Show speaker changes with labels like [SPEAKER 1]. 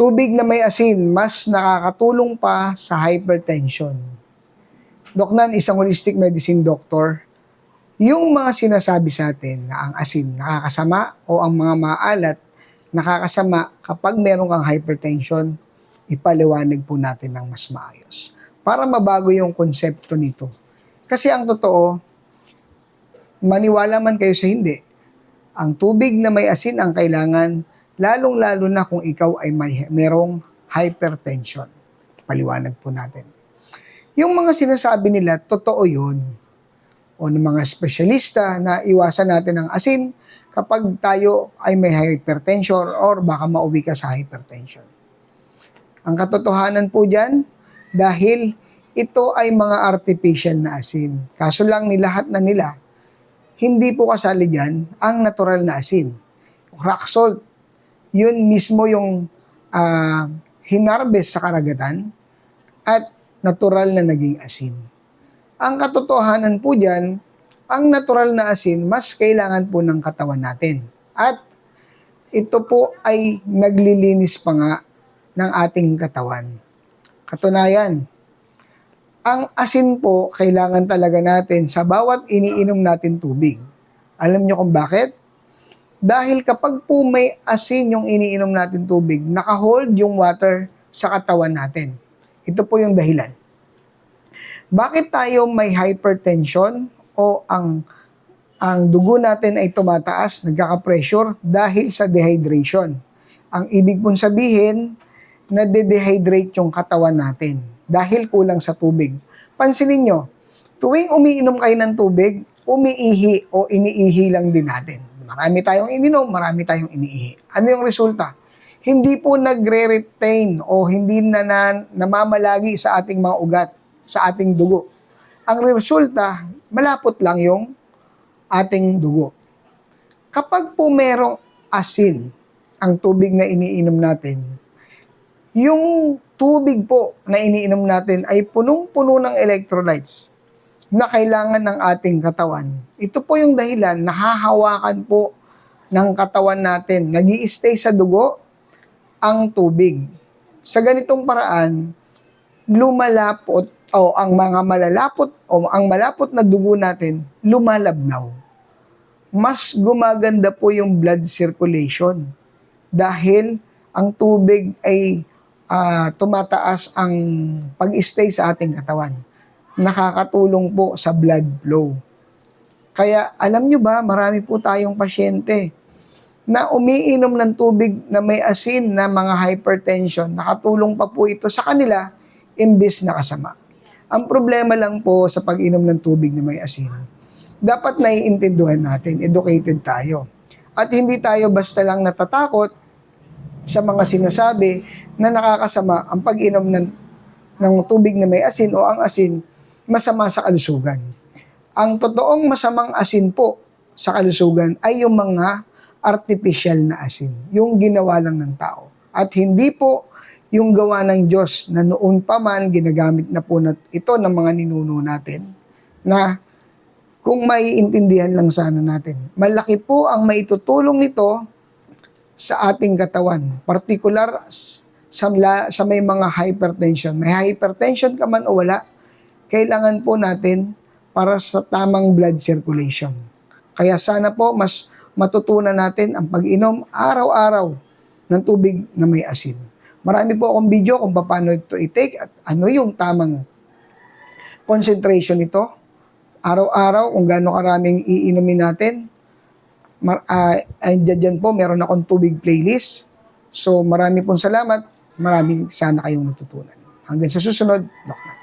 [SPEAKER 1] Tubig na may asin, mas nakakatulong pa sa hypertension. Dok Nan, isang holistic medicine doctor, yung mga sinasabi sa atin na ang asin nakakasama o ang mga maalat nakakasama kapag meron kang hypertension, ipaliwanag po natin ng mas maayos para mabago yung konsepto nito. Kasi ang totoo, maniwala man kayo sa hindi, ang tubig na may asin ang kailangan, lalong-lalo na kung ikaw ay may merong hypertension. Paliwanag po natin. Yung mga sinasabi nila, totoo yun. O ng mga espesyalista na iwasan natin ang asin kapag tayo ay may hypertension or baka mauwi ka sa hypertension. Ang katotohanan po dyan, dahil ito ay mga artificial na asin. Kaso lang ni lahat na nila, hindi po kasali dyan ang natural na asin. Rock salt, yun mismo yung ah, hinarbes sa karagatan at natural na naging asin. Ang katotohanan po dyan, ang natural na asin, mas kailangan po ng katawan natin. At ito po ay naglilinis pa nga ng ating katawan. Katunayan, ang asin po, kailangan talaga natin sa bawat iniinom natin tubig. Alam nyo kung bakit? Dahil kapag po may asin yung iniinom natin tubig, nakahold yung water sa katawan natin. Ito po yung dahilan. Bakit tayo may hypertension o ang ang dugo natin ay tumataas, nagkaka-pressure dahil sa dehydration. Ang ibig pong sabihin, nade-dehydrate yung katawan natin dahil kulang sa tubig. Pansinin nyo, tuwing umiinom kayo ng tubig, umiihi o iniihi lang din natin. Marami tayong ininom, marami tayong iniihi. Ano yung resulta? Hindi po nagre-retain o hindi na, na namamalagi sa ating mga ugat, sa ating dugo. Ang resulta, malapot lang yung ating dugo. Kapag po merong asin ang tubig na iniinom natin, yung tubig po na iniinom natin ay punong-puno ng electrolytes na kailangan ng ating katawan. Ito po yung dahilan, nahahawakan po ng katawan natin, nag stay sa dugo ang tubig. Sa ganitong paraan, lumalapot o ang mga malalapot o ang malapot na dugo natin lumalabnaw. Mas gumaganda po yung blood circulation dahil ang tubig ay ah, tumataas ang pag-stay sa ating katawan. Nakakatulong po sa blood flow. Kaya alam nyo ba, marami po tayong pasyente na umiinom ng tubig na may asin na mga hypertension. Nakatulong pa po ito sa kanila imbis na kasama. Ang problema lang po sa pag-inom ng tubig na may asin, dapat naiintindihan natin, educated tayo. At hindi tayo basta lang natatakot sa mga sinasabi na nakakasama ang pag-inom ng, ng tubig na may asin o ang asin masama sa kalusugan. Ang totoong masamang asin po sa kalusugan ay yung mga artificial na asin, yung ginawa lang ng tao. At hindi po yung gawa ng Diyos na noon pa man ginagamit na po na ito ng mga ninuno natin na kung maiintindihan lang sana natin. Malaki po ang maitutulong nito sa ating katawan, particular sa, sa may mga hypertension. May hypertension ka man o wala, kailangan po natin para sa tamang blood circulation. Kaya sana po mas matutunan natin ang pag-inom araw-araw ng tubig na may asin. Marami po akong video kung paano ito i-take at ano yung tamang concentration nito. Araw-araw kung gaano karaming iinumin natin. Mar- uh, dyan po, meron akong tubig playlist. So marami pong salamat. Maraming sana kayong natutunan. Hanggang sa susunod, Doc.